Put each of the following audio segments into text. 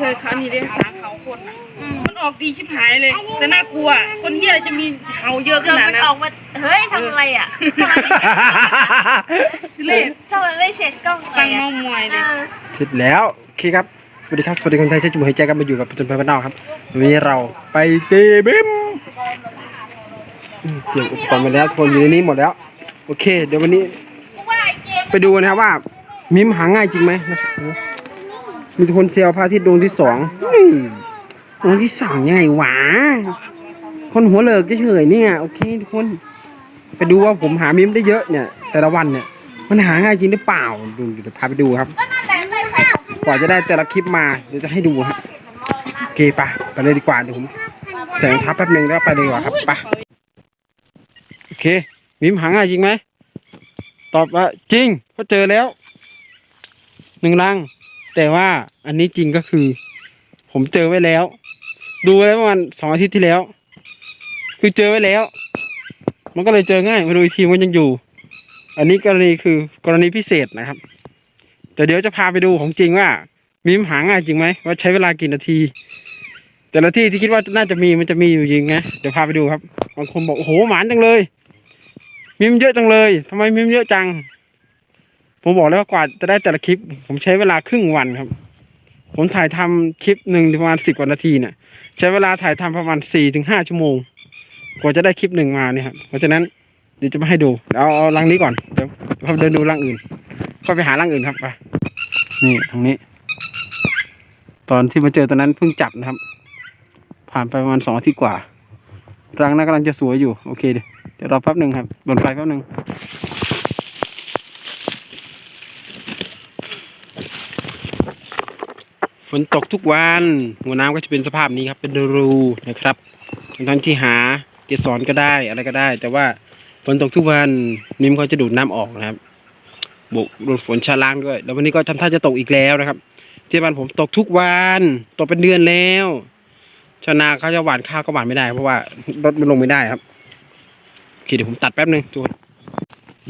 เคยเขานี่เรียกสาเขาคนน่ะมันออกดีชิบหายเลย แต่น่ากลัว คนที่อะไรจะมีเห่าเยอะขเกิดนาดมันนั้นออกมา เฮ้ยทำอะไรอะทำไมไม่เช็ดทุเล่ทำไมไม่เช็ดกล้องเลตั้งยเมาอะมวยเอเลย อเสร็จแล้วโอเคครับ สวัสดีครับ สวัสดีคนไทยใช้จมูกหายใจกันมาอยู่กับประจนภัยบ้านนอกครับวันนี้เราไปตีบิมอืมเตรียมอุปกรณ์มาแล้วทุกคนอยู่ในนี้หมดแล้ว โอเค เดี๋ยววันนี้ ไปดูนะครับว่ามิมหาง่ายจริงไหมมีทุ กคนเซลพระอาทิตย์ดวงที่สองดวงที่สองยังไงวะ คนหัวเลิกเฉยๆเนี่ย โอเคทุกคน ไปดูว่าผมหามิมได้เยอะเนี่ย แต่ละวันเนี่ย มันหาง่ายจริงหรือเปล่าดูเดี๋ยวพาไปดูครับ กว่าจะได้แต่ละคลิปมาเดี๋ยวจะให้ดูฮะโอเคปะไปเลยดีกว่าเดี๋ยวผมใส่รองเท้าแป๊บนึงแล้วไปเลยดีกว่าครับไปโอเค มิมหาง่ายจริงไหมตอบว่าจริงเพราะเจอแล้วหนึ่งรัง แต่ว่าอันนี้จริงก็คือ ผมเจอไว้แล้ว ดูไว้ประมาณสองอาทิตย์ที่แล้ว คือเจอไว้แล้ว มันก็เลยเจอง่ายมาดูอีกทีมันยังอยู่ อันนี้กรณีคือกรณีพิเศษนะครับ แต่เดี๋ยวจะพาไปดูของจริงว่า มีมหาง่ายจริงไหมว่าใช้เวลากี่นาที แต่ละที่ที่คิดว่าน่าจะมีมันจะมีอยู่จริงไงเดี๋ยวพาไปดูครับบางคนบอกโอ้โหหมานจังเลยมิมเยอะจังเลยทำไมมิมเยอะจัง ผมบอกแล้วว่ากว่าจะได้แต่ละคลิป ผมใช้เวลาครึ่งวันครับ ผมถ่ายทำคลิปหนึ่งประมาณสิบกว่านาทีเนี่ยใช้เวลาถ่ายทำประมาณสี่ถึงห้าชั่วโมง กว่าจะได้คลิปหนึ่งมาเนี่ยครับเพราะฉะนั้นเดี๋ยวจะมาให้ดูเอาเอารังนี้ก่อนเดี๋ยวพาเดินดูรังอื่นก็ไปหารังอื่นครับไปนี่ทางนี้ ตอนที่มาเจอตอนนั้นเพิ่งจับนะครับ ผ่านไปประมาณสองอาทิตย์กว่ารังนั้นกำลังจะสวยอยู่โอเคเดี๋ยวเดี๋ยวรอแป๊บหนึ่งครับหล่นไฟแป๊บหนึ่ง ฝนตกทุกวัน หัวน้ำก็จะเป็นสภาพนี้ครับ เป็นรูนะครับทั้งที่หาเกสรก็ได้อะไรก็ได้ แต่ว่าฝนตกทุกวันนิ่มเขาจะดูดน้ำออกนะครับบวกโดนฝนชะล้างด้วย แล้ววันนี้ก็ทำท่าจะตกอีกแล้วนะครับ ที่บ้านผมตกทุกวันตกเป็นเดือนแล้วชาวนาเขาจะหว่านข้าวก็หว่านไม่ได้ เพราะว่ารถมันลงไม่ได้ครับโอเคเดี๋ยวผมตัดแป๊บหนึงทุกคน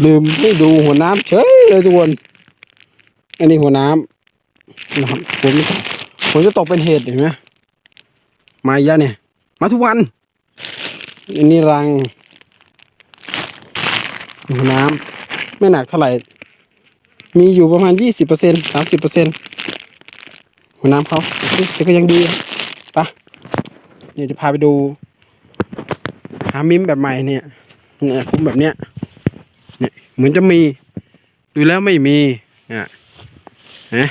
ลืมไม่ดูหัวน้ำเฉยเลยทุกคนอันนี้หัวน้ำ นะครับผมผมจะตกเป็นเหตุเห็นไหมมาอีกแล้วเนี่ย มาทุกวันอันนี้รังน้ำไม่หนักเท่าไหร่ มีอยู่ประมาณยี่สิบเปอร์เซ็นสามสิบเปอร์เซ็นหัวน้ำเขาแต่ก็ยังดีปะเดี๋ยวจะพาไปดู หามิมแบบใหม่เนี่ยเนี่ยคุ้มแบบเนี้ยเนี่ยเหมือนจะมี ดูแล้วไม่มีเนี่ยนะ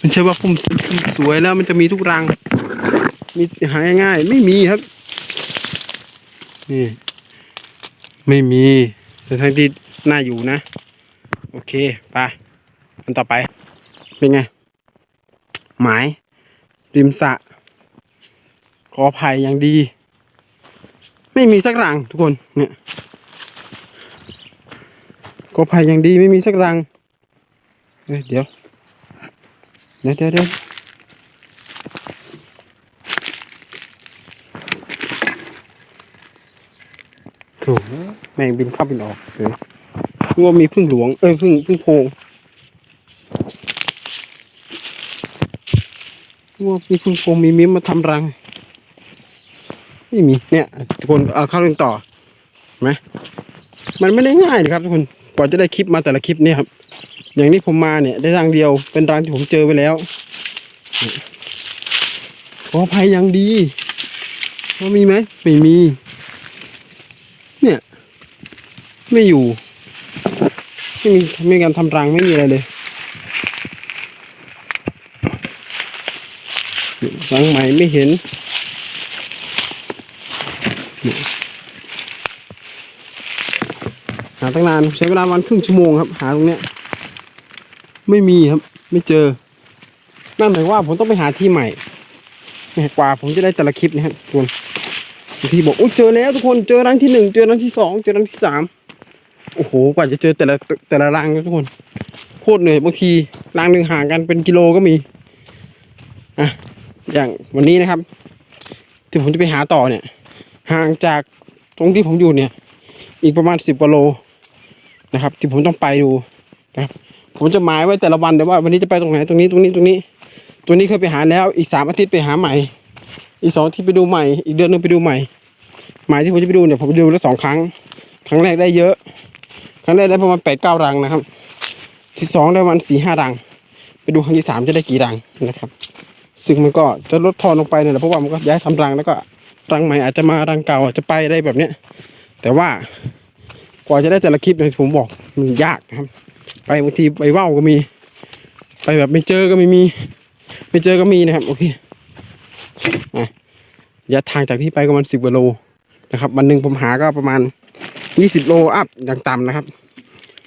มันใช่ว่าพุ่มสวยแล้วมันจะมีทุกรัง มีหายง่ายไม่มีครับ นี่ ไม่มีแต่ทั้งที่น่าอยู่นะ โอเคไปอันต่อไป เป็นไง หมาย ริมสะกอไผ่อย่างดี ไม่มีสักรังทุกคนเนี่ยกอไผ่อย่างดีไม่มีสักรังเเดี๋ยว ดี๋ยวเดี๋ยวเดี๋ยวถูกแมงบินเข้าบินออกเดี๋ยว่ามีพึ่งหลวง เอ้ยพึ่งพึ่งโพงว่ามีพึ่งโพงมีมิ้มมาทำรัง ไม่มีเนี่ยทุกคนเอาเข้าเรื่องต่อไหมมันไม่ได้ง่ายนะครับทุกคนกว่าจะได้คลิปมาแต่ละคลิปเนี่ยครับ อย่างนี้ผมมาเนี่ยได้รังเดียวเป็นรังที่ผมเจอไปแล้วขออภัยอย่างดีว่ามีไหมไม่มี เนี่ย ไม่อยู่ ไม่มีไม่มีการทำรังไม่มีอะไรเลยรังใหม่ไม่เห็นหาตั้งนานใช้เวลาวันครึ่งชั่วโมงครับ หาตรงเนี้ย ไม่มีครับ ไม่เจอ นั่นหมายว่าผมต้องไปหาที่ใหม่เนี่ยกว่าผมจะได้แต่ละคลิปนะครับทุกคนบางทีบอกโอ้เจอแล้วทุกคนเจอรังที่หนึ่งเจอรังที่สองเจอรังที่สามโอ้โหกว่าจะเจอแต่ละแต่ละรังนะทุกคนโคตรเหนื่อยบางทีรังหนึ่งห่างกันเป็นกิโลก็มีอะอย่างวันนี้นะครับ ที่ผมจะไปหาต่อเนี่ย ห่างจากตรงที่ผมอยู่เนี่ย อีกประมาณสิบกิโลนะครับ ที่ผมต้องไปดูนะครับ ผมจะหมายไว้แต่ละวันเดี๋ยวว่าวันนี้จะไปตรงไหนตรงนี้ตรงนี้ตรงนี้ ตัวนี้เคยไปหาแล้วอีกสามอาทิตย์ไปหาใหม่ อีกสองอาทิตย์ไปดูใหม่ อีกเดือนหนึงไปดูใหม่ หมายที่ผมจะไปดูเนี่ยผมไปดูแล้วสองครั้ง ครั้งแรกได้เยอะ ครั้งแรกได้ประมาณแปดเก้ารังนะครับ ที่สองได้ประมาณสี่ห้ารัง ไปดูครั้งที่สามจะได้กี่รังนะครับ ซึ่งมันก็จะลดทอนลงไปเนี่ยแหละเพราะว่ามันก็ย้ายทำรังแล้วก็รังใหม่อาจจะมารังเก่าอาจจะไปได้แบบเนี้ยแต่ว่ากว่าจะได้แต่ละคลิปเนี่ยผมบอกมันยากนะครับ ไปบางทีไปว่าวก็มี ไปแบบไม่เจอก็ไม่มี ไม่เจอก็มีนะครับโอเคอะระยะทางจากที่ไปประมาณสิบกว่าโลนะครับวันหนึ่งผมหาก็ประมาณยี่สิบโลอัพอย่างต่ำนะครับ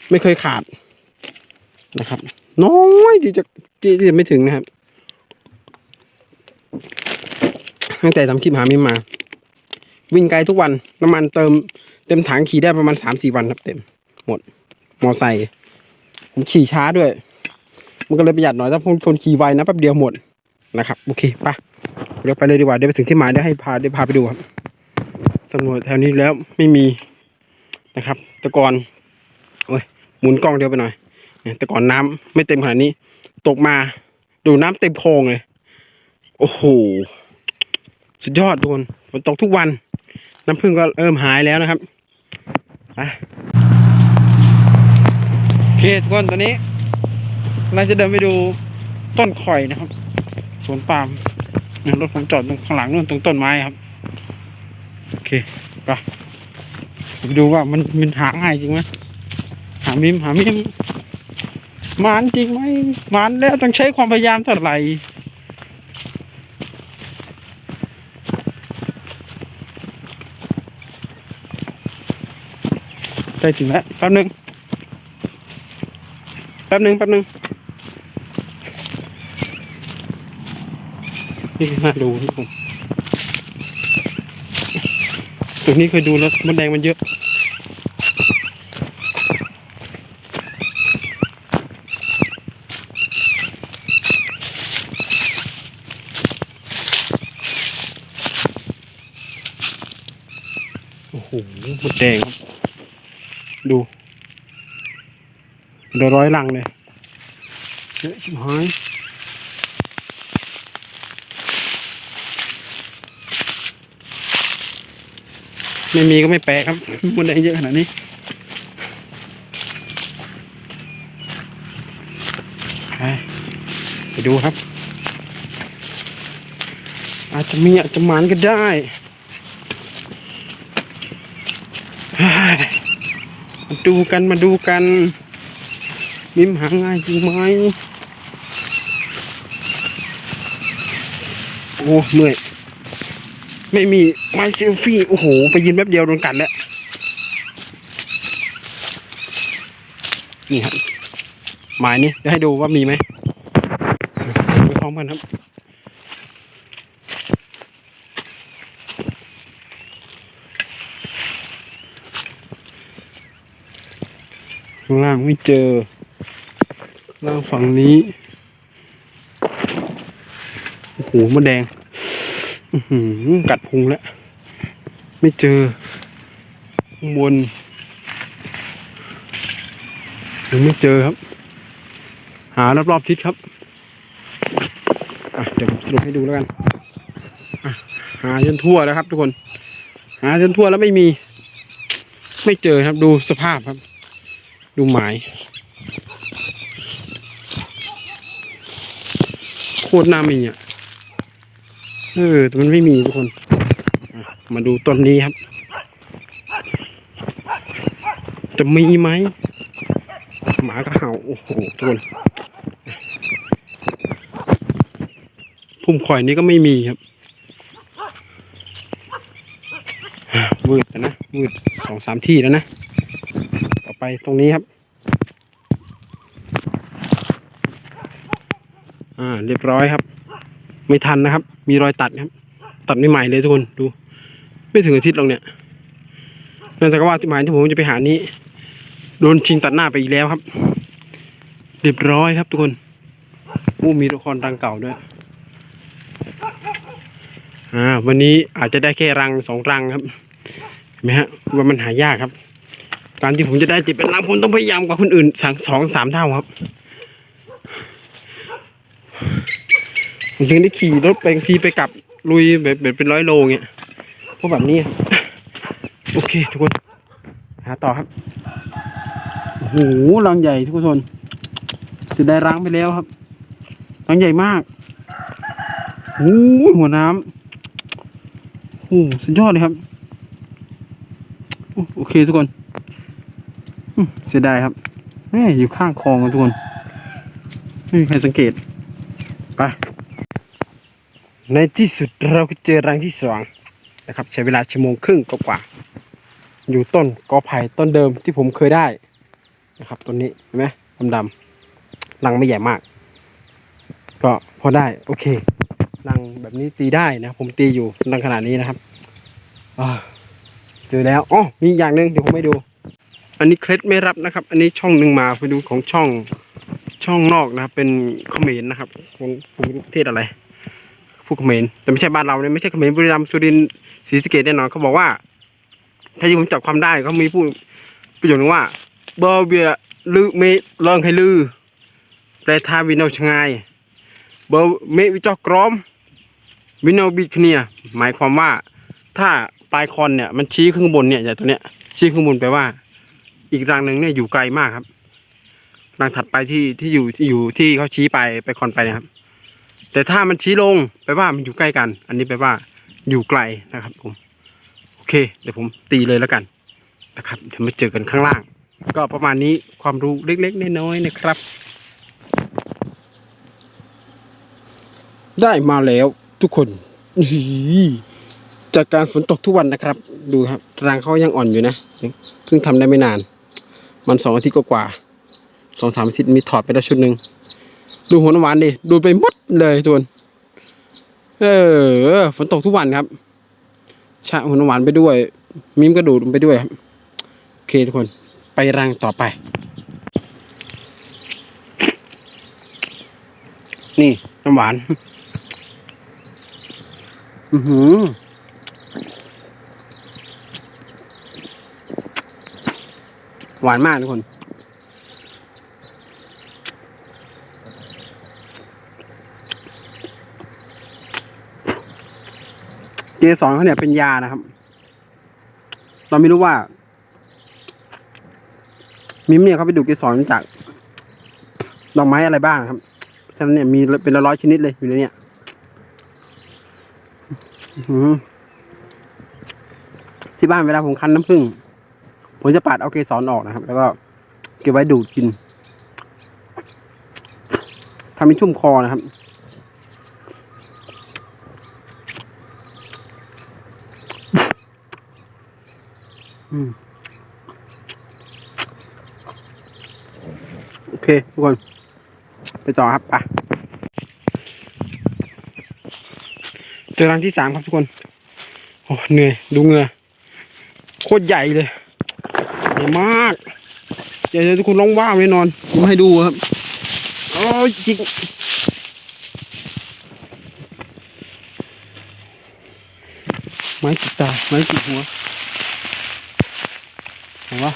ไม่เคยขาดนะครับ น้อยที่จะที่จะไม่ถึงนะครับตั้งแต่ทำคลิปหามิมมาวิ่งไกลทุกวันน้ำมันเติมเต็มถังขี่ได้ประมาณสามสี่วันครับเต็ม หมด มอไซค์ ผมขี่ช้าด้วย มันก็เลยประหยัดหน่อยถ้าผมคนขี่ไวนะแป๊บเดียวหมดนะครับโอเคไปเดี๋ยวไปเลยดีกว่าเดี๋ยวไปถึงที่หมายเดี๋ยวให้พาเดี๋ยวพาไปดูครับสำรวจแถวนี้แล้วไม่มีนะครับ ตะกอนโอ้ยหมุนกล้องเดียวไปหน่อยแต่ก่อนน้ำไม่เต็มขนาดนี้ ตกมาดูน้ำเต็มโคลงเลย โอ้โหสุดยอดทุกคนฝนตกทุกวัน น้ำพึ่งก็เริ่มหายแล้วนะครับไป เคทุกคนตอนนี้เราจะเดินไปดูต้นข่อยนะครับสวนปาล์มรถผมจอดตรงข้างหลังนู่นตรงต้นไม้ครับโอเคไปไปดูว่ามันมันหาง่ายจริงไหมหามิมหามิมมานจริงไหมมานแล้วต้องใช้ความพยายามเท่าไหร่ใกล้ถึงแล้วแป๊บหนึง แป๊บหนึงแป๊บหนึงนี่น่าดูครับผมตัวนี้เคยดูแล้วมดแดงมันเยอะโอ้โหมดแดง ดู เดี๋ยร้อยลังเลยเยอะชิบหายไม่มีก็ไม่แปลกครับมันได้เยอะขนาดนี้ไปดูครับ อาจจะมีอาจจะมานก็ได้มาดูกันมาดูกัน มิมหาง่ายจริงไหมโอ้เมื่อยไม่มีไม้เซลฟี่ โอ้โห ไปยืนแป๊บเดียวโดนกัดแล้ว นี่ครับ หมายนี้จะให้ดูว่ามีไหมดูพร้อมกันครับข้างล่างไม่เจอ ล่างฝั่งนี้ โอ้โหมดแดงหือกัดพุงแล้ว ไม่เจอข้างบนยังไม่เจอครับ หารอบๆทิศครับเดี๋ยวผมสรุปให้ดูแล้วกันหาจนทั่วแล้วครับ ทุกคน หาจนทั่วแล้วไม่มี ไม่เจอครับดูสภาพครับ ดูหมาย คตรน่ามีอะ เออ แต่มันไม่มีทุกคน มาดูต้นนี้ครับ จะมีไหม หมาก็เห่า โอ้โห ทุกคน พุ่มข่อยนี้ก็ไม่มีครับมืดแล้วนะมืดสองสามที่แล้วนะ ต่อไปตรงนี้ครับ อ่า เรียบร้อยครับ ไม่ทันนะครับ มีรอยตัดครับ ตัดไม่ใหม่เลยทุกคนดู ไม่ถึงอาทิตย์หรอกเนี่ยนั่นแต่ก็ว่าที่หมายที่ผมจะไปหานี้โดนชิงตัดหน้าไปอีกแล้วครับ เรียบร้อยครับทุกคนอู้มีละครรังเก่าด้วยอ่าวันนี้อาจจะได้แค่รังสองรังครับเห็นไหมฮะว่ามันหายากครับ การที่ผมจะได้ติดเป็นรังผมต้องพยายามกว่าคนอื่นสองสองสามเท่าครับ ผมถึงได้ขี่รถไปบางทีไปกลับลุยแบบแบบเป็นร้อยโลเงี้ยพราะแบบนี้ครับโอเคทุกคน หาต่อครับโอ้โหรังใหญ่ทุกคนเสียดายรังไปแล้วครับรังใหญ่มากโอ้หหัวน้ำโอ้สุดยอดเลยครับโอเคทุกคนเสียดายครับแม่อยู่ข้างคลองทุกคนไม่มีใครสังเกตไป ในที่สุดเราก็เจอรังที่สองนะครับ ใช้เวลาชั่วโมงครึ่งกว่าอยู่ต้นกอไผ่ต้นเดิมที่ผมเคยได้นะครับต้นนี้เห็นไหมดำๆรังไม่ใหญ่มาก ก็พอได้โอเครังแบบนี้ตีได้นะ ผมตีอยู่รังขนาดนี้นะครับเจอแล้วอ๋อมีอย่างหนึ่งเดี๋ยวผมให้ดู อันนี้เคล็ดไม่รับนะครับ อันนี้ช่องหนึ่งมาไปดูของช่องช่องนอกนะครับ เป็นเขมรนต์นะครับผมผมไม่รู้ประเทศอะไร ผู้เขมรแต่ไม่ใช่บ้านเราเนี่ยไม่ใช่เขมรบุรีรัมย์สุรินทร์ศรีสะเกษแน่นอนเขาบอกว่า ถ้าที่ผมจับความได้เขามีพูดประโยคนึงว่าเบอร์เบียลือเมลองให้ลือแปลทาวินเอาชงายเบอร์เมวิจอกกรอมวินเอาบิดเนียหมายความว่าถ้าปลายคอนเนี่ยมันชี้ขึ้นบนเนี่ยอย่างตัวเนี้ยชี้ขึ้นบนแปลว่า อีกรังหนึ่งเนี่ยอยู่ไกลมากครับรังถัดไปที่ที่อยู่อยู่ที่เขาชี้ไปไปคอนไปนะครับ แต่ถ้ามันชี้ลงแปลว่ามันอยู่ใกล้กัน อันนี้แปลว่าอยู่ไกลนะครับผมโอเค เดี๋ยวผมตีเลยแล้วกันนะครับเดี๋ยวมาเจอกันข้างล่าง ก็ประมาณนี้ความรู้เล็กๆน้อยๆนะครับ ได้มาแล้วทุกคนจากการฝนตกทุกวันนะครับ ดูครับรังเขายังอ่อนอยู่นะเพิ่งทำได้ไม่นาน มันสองอาทิตย์กว่าสองสามอาทิตย์มีถอดไปแล้วชุดหนึ่ง ดูหัวน้ำหวานดิ ดูไปหมดเลยทุกคนเออ ฝนตกทุกวันครับ ชะหัวน้ำหวานไปด้วย มิมกระดูดไปด้วยครับโอเคทุกคน ไปรังต่อไป นี่น้ำหวาน อือหือหวานมากทุกคน เกสรเขาเนี่ยเป็นยานะครับ เราไม่รู้ว่า มิมเนี่ยเขาไปดูเกสรจากดอกไม้อะไรบ้างครับ ฉะนั้นเนี่ยมีเป็นร้อยชนิดเลยอยู่ในเนี่ยที่บ้านเวลาผมคั้นน้ำผึ้งผมจะปาดเอาเกสรออกนะครับ แล้วก็เก็บไว้ดูดกินทำเป็นชุ่มคอนะครับ โอเค ทุกคน ไปต่อครับไปเจอรังที่สามครับทุกคน โอ้เหนื่อย ดูเงือโคตรใหญ่เลยใหญ่มากใหญ่เลยทุกคนร้องว้าวแน่นอนผมให้ดูครับโอ้ยจิกไม้จิกตาไม้จิกหัว เนปะ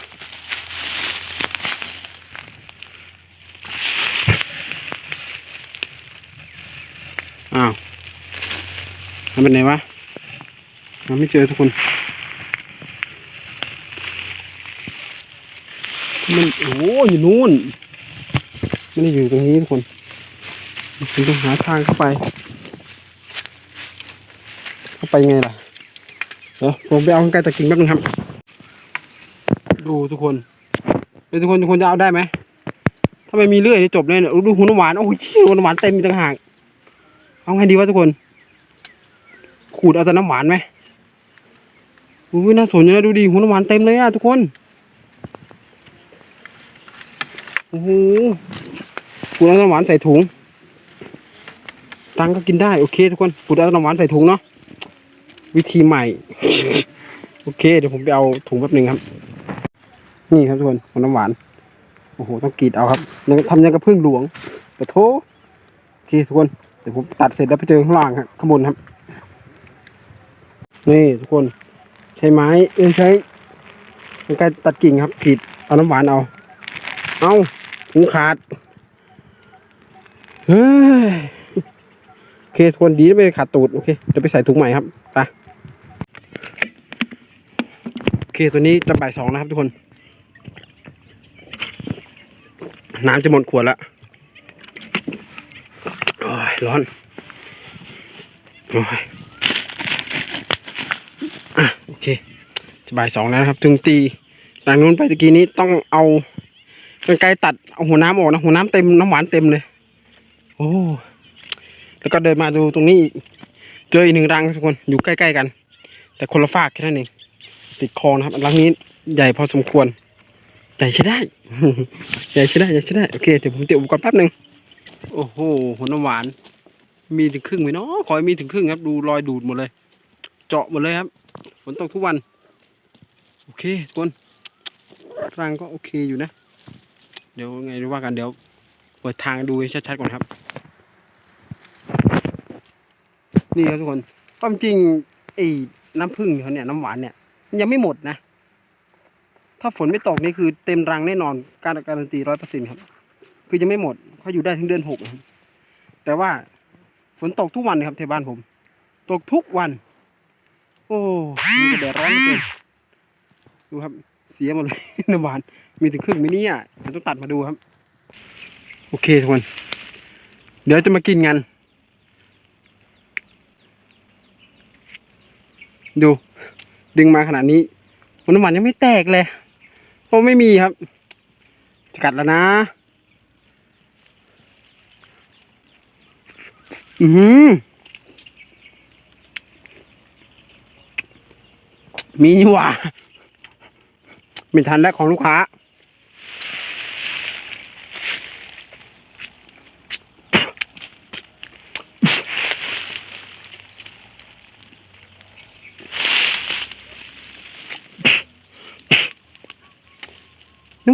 อ้าวมันเป็นไงวะมันไม่เจอทุกคนมันโอ้อยู่นู่นไม่ได้อยู่ตรงนี้ทุกคนต้องหาทางเข้าไป เข้าไปไงล่ะเดี๋ยวผมไปเอากรรไกรตะกิ่งแป๊บนึงครับ ดูทุกคนเฮ้ยทุกคนทุกคนจะเอาได้ไหมถ้าไม่มีเลื่อยนี่จบเลยเนี่ยดูหัวน้ำหวานโอ้ยหัวน้ำหวานเต็มอีต่างหากเอาไงดีวะทุกคน ขูดเอาแต่น้ำหวานไหมอุ้ยน่าสนอยู่นะดูดิหัวน้ำหวานเต็มเลยอะทุกคนโอ้โหขูดเอาน้ำหวานใส่ถุงตังก็กินได้โอเค ทุกคนขูดเอาน้ำหวานใส่ถุงเนาะวิธีใหม่ โอเค เดี๋ยวผมไปเอาถุงแป๊บหนึ่งครับ นี่ครับทุกคนหัวน้ำหวาน โอ้โห ต้องกรีดเอาครับยังทำยังกระพึ่งหลวงปะโถโอเคทุกคน เดี๋ยวผมตัดเสร็จแล้วไปเจอข้างล่างครับข้างบนครับ นี่ทุกคน ใช้ไม้เอ้ยใช้กรรไกรตัดกิ่งครับกรีดเอาน้ำหวานเอา เอาหูขาด เฮ้ยโอเคทวนดีไม่ขาดตูดโอเคเดี๋ยวไปใส่ถุงใหม่ครับไปโอเค ตัวนี้จะบ่ายสองนะครับทุกคน น้ำจะหมดขวดละโอ้ยร้อนโอ้ยอะโอเคจะบ่ายสองแล้วนะครับ ถึงตีหลังนู้นไปตะกี้นี้ต้องเอากรรไกรตัดเอาหัวน้ำออกนะหัวน้ำเต็มน้ำหวานเต็มเลย โอ้แล้วก็เดินมาดูตรงนี้ เจออีกหนึ่งรังทุกคนอยู่ใกล้ ๆ กัน แต่คนละฝากแค่นั้นเองติดคลองนะครับรังนี้ใหญ่พอสมควร ญ่ใช้ได้ ใหญ่ใช้ได้ใหญ่ใช้ได้โอเคเดี๋ยวผมเตรียมอุปกรณ์แป๊บหนึ่งโอ้โหหัวน้ำหวาน มีถึงครึ่งไหมเนาะขอให้มีถึงครึ่งครับ ดูรอยดูดหมดเลย เจาะหมดเลยครับฝนตกทุกวัน โอเคทุกคนรังก็โอเคอยู่นะ เดี๋ยวไงรู้ว่ากันเดี๋ยวเปิดทางดูให้ชัดๆก่อนครับ นี่ครับทุกคนความจริงไอ้น้ำผึ้งเขาเนี่ยน้ำหวานเนี่ยยังไม่หมดนะ ถ้าฝนไม่ตกนี่คือเต็มรังแน่นอนการการันตีร้อยเปอร์เซ็นต์ครับ คือยังไม่หมดเขาอยู่ได้ถึงเดือนหกนะครับแต่ว่าฝนตกทุกวันนะครับที่บ้านผม ตกทุกวัน โอ้มันก็แดดร้อนเลือเกินดูครับ เสียหมดเลยน้ำหวานมีถึงครึ่งมินี่อะเดี๋ยวต้องตัดมาดูครับ โอเคทุกคน เดี๋ยวจะมากินกันดู ดึงมาขนาดนี้มันน้ำหวานยังไม่แตกเลย เพราะไม่มีครับจะกัดแล้วนะ อือหือมีนี่หว่าไม่ทันแล้วของลูกค้า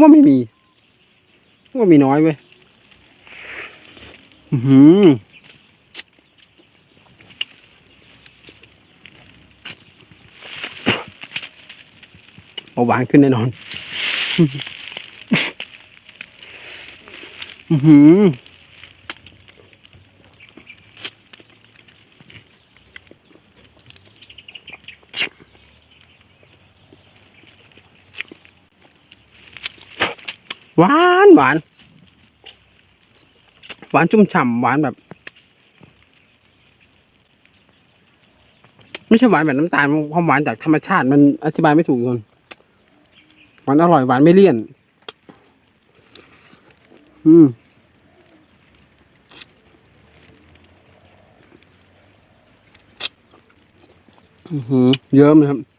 ว่าไม่มีนึกว่ามีน้อยเว้ยหืมเอาหวานขึ้นแน่นอน อือหือ หวาน หวาน หวานชุ่มฉ่ำหวานแบบ ไม่ใช่หวานแบบน้ำตาลความหวานจากธรรมชาติมันอธิบายไม่ถูกทุกคนหวานอร่อยหวานไม่เลี่ยน อืมอือหือเยอะเลยครับ อะ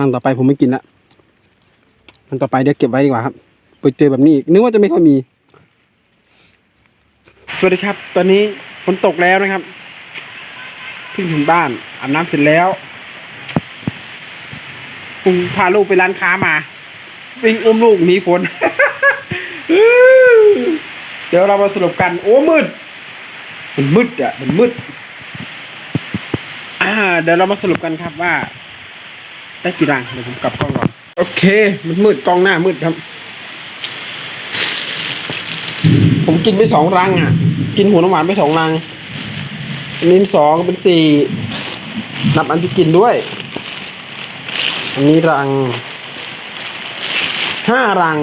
รังต่อไปผมไม่กินละรังต่อไปเดี๋ยวเก็บไว้ดีกว่าครับไปเจอแบบนี้อีกนึกว่าจะไม่ค่อยมี สวัสดีครับ ตอนนี้ฝนตกแล้วนะครับเพิ่งถึงบ้านอาบน้ำเสร็จแล้วผมพาลูกไปร้านค้ามาวิ่งอุ้มลูกหนีฝน เดี๋ยวเรามาสรุปกัน โอ้มืด มันมืดอะ มันมืด อ่า เดี๋ยวเรามาสรุปกันครับว่า ได้กี่รังเดี๋ยวผมกลับกล้องก่อนโอเค มันมืดกล้องหน้ามืดครับ ผมกินไปสองรังอะ กินหัวน้ำหวานไปสองรังอันนี้สองเป็นสี่นับอันที่กินด้วย อันนี้รังห้ารัง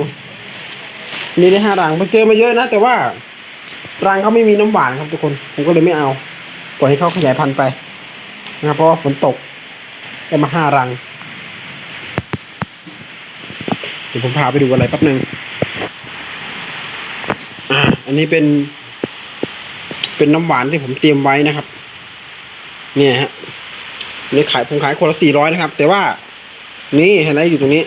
อันนี้ได้ห้ารังไปเจอมาเยอะนะ แต่ว่า รังเขาไม่มีน้ำหวานครับทุกคน ผมก็เลยไม่เอา ปล่อยให้เขาขยายพันธุ์ไปนะครับเพราะว่าฝนตกได้มาห้ารัง เดี๋ยวผมพาไปดูอะไรแป๊บหนึ่งอ่า อันนี้เป็น เป็นน้ำหวานที่ผมเตรียมไว้นะครับ เนี่ยฮะนี่ขายผมขายคนละสี่ร้อยนะครับ แต่ว่า นี่เห็นไหมอยู่ตรงนี้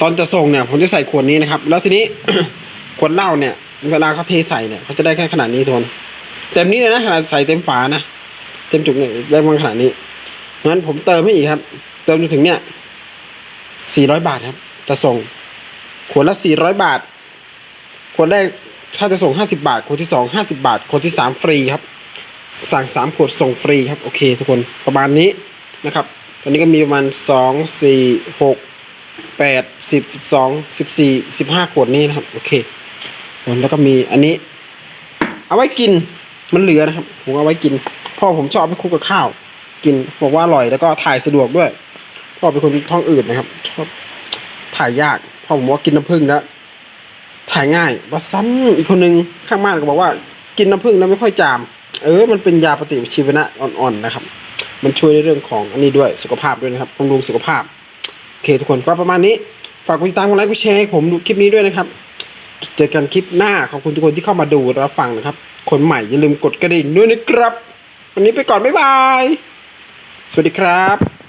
ตอนจะส่งเนี่ย ผมจะใส่ขวดนี้นะครับ แล้วทีนี้ ขวดเหล้าเนี่ย เวลาเขาเทใส่เนี่ยเขาจะได้แค่ขนาดนี้ทนเต็มนี้เลยนะขนาดใส่เต็มฝานะเต็มจุกเนี่ยได้ประมาณขนาดนี้งั้นผมเติมให้อีกครับ เติมจนถึงเนี่ยสี่ร้อยบาทครับ จะส่งขวดละสี่ร้อยบาท ขวดแรกถ้าจะส่งห้าสิบาท ขวดที่สองห้าสิบาท ขวดที่สามฟรีครับ สั่งสามขวดส่งฟรีครับ โอเค ทุกคนประมาณนี้นะครับ ตอนนี้ก็มีประมาณสองสี่หกแปดสิบสิบสองสิบสี่สิบห้าขวดนี้นะครับ โอเคแล้วก็มีอันนี้ เอาไว้กินมันเหลือนะครับ ผมเอาไว้กิน พ่อผมชอบไปคุกกับข้าว กินบอกว่าอร่อยแล้วก็ถ่ายสะดวกด้วยพ่อเป็นคนท้องอืดนะครับชอบ ถ่ายยากพ่อผมว่ากินน้ำผึ้งแล้วถ่ายง่ายว่าซ้ำอีกคนนึงข้างบ้านก็บอกว่า กินน้ำผึ้งแล้วไม่ค่อยจาม เออ มันเป็นยาปฏิชีวนะอ่อนๆนะครับ มันช่วยในเรื่องของอันนี้ด้วยสุขภาพด้วยนะครับบำรุงสุขภาพโอเคทุกคนก็ประมาณนี้ฝากกดติดตามกดไลค์กดแชร์ผมดูคลิปนี้ด้วยนะครับเจอกันคลิปหน้าขอบคุณทุกคนที่เข้ามาดูรับฟังนะครับ คนใหม่อย่าลืมกดกระดิ่งด้วยนะครับ วันนี้ไปก่อนบ๊ายบาย สวัสดีครับ